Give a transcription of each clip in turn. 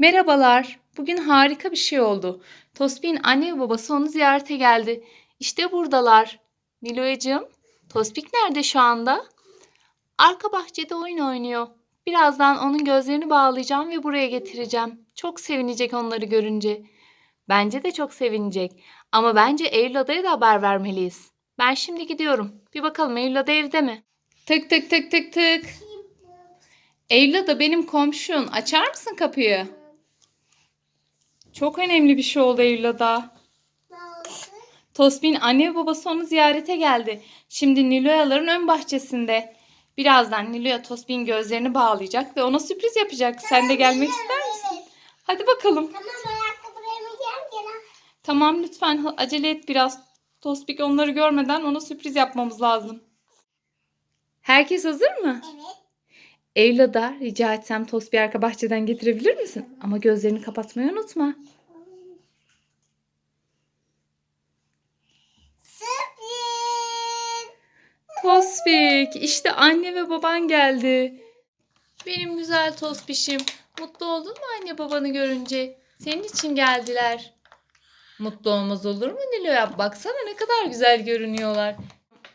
Merhabalar. Bugün harika bir şey oldu. Tospik'in anne ve babası onu ziyarete geldi. İşte buradalar. Nilo'cığım, Tospik nerede şu anda? Arka bahçede oyun oynuyor. Birazdan onun gözlerini bağlayacağım ve buraya getireceğim. Çok sevinecek onları görünce. Bence de çok sevinecek. Ama bence Eylül Ada'ya da haber vermeliyiz. Ben şimdi gidiyorum. Bir bakalım Eylül Ada evde mi? Tık tık tık tık tık. Eylül Ada benim komşun. Açar mısın kapıyı? Çok önemli bir şey oldu Eylül'da. Tosbin anne ve babası onu ziyarete geldi. Şimdi Niloya'ların ön bahçesinde. Birazdan Niloya Tosbin gözlerini bağlayacak ve ona sürpriz yapacak. Sen de gelmek ister misin? Hadi bakalım. Tamam ayakkabılarımı gel gel. Tamam lütfen acele et biraz. Tosbik onları görmeden ona sürpriz yapmamız lazım. Herkes hazır mı? Evet. Eylül'da rica etsem Tosbik'i arka bahçeden getirebilir misin? Ama gözlerini kapatmayı unutma. Tospik, işte anne ve baban geldi. Benim güzel Tospişim. Mutlu oldun mu anne babanı görünce? Senin için geldiler. Mutlu olmaz olur mu Nilo'ya? Baksana ne kadar güzel görünüyorlar.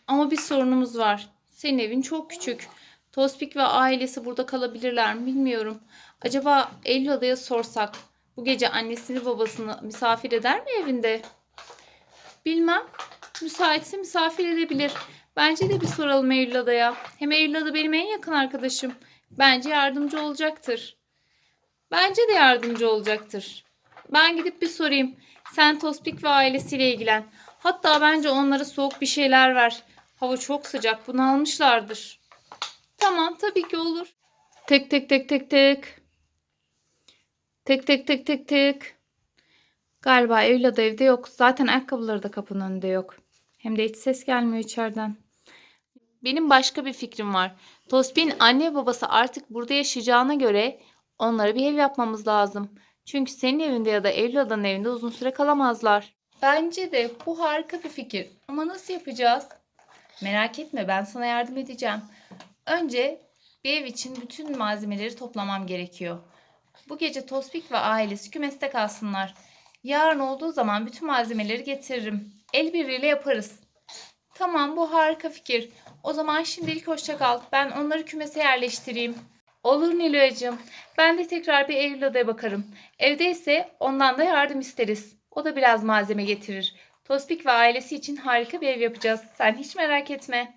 Ama bir sorunumuz var. Senin evin çok küçük. Tospik ve ailesi burada kalabilirler mi bilmiyorum. Acaba Eylül sorsak bu gece annesini babasını misafir eder mi evinde? Bilmem. Müsaitse misafir edebilir. Bence de bir soralım Eylül. Hem Eylül benim en yakın arkadaşım. Bence yardımcı olacaktır. Bence de yardımcı olacaktır. Ben gidip bir sorayım. Sen Tospik ve ailesiyle ilgilen. Hatta bence onlara soğuk bir şeyler ver. Hava çok sıcak. Bunu almışlardır. Tamam tabii ki olur. Tık tık tık tık tık. Tık tık tık tık tık. Galiba Eylül da evde yok. Zaten ayakkabıları da kapının önünde yok. Hem de hiç ses gelmiyor içeriden. Benim başka bir fikrim var. Tospik'in anne babası artık burada yaşayacağına göre onlara bir ev yapmamız lazım. Çünkü senin evinde ya da Eylül Ada'nın evinde uzun süre kalamazlar. Bence de bu harika bir fikir. Ama nasıl yapacağız? Merak etme ben sana yardım edeceğim. Önce bir ev için bütün malzemeleri toplamam gerekiyor. Bu gece Tospik ve ailesi kümeste kalsınlar. Yarın olduğu zaman bütün malzemeleri getiririm. El birliğiyle yaparız. Tamam bu harika fikir. O zaman şimdilik hoşça kal. Ben onları kümese yerleştireyim. Olur Nilo'cığım. Ben de tekrar bir Eylül odaya bakarım. Evdeyse ondan da yardım isteriz. O da biraz malzeme getirir. Tospik ve ailesi için harika bir ev yapacağız. Sen hiç merak etme.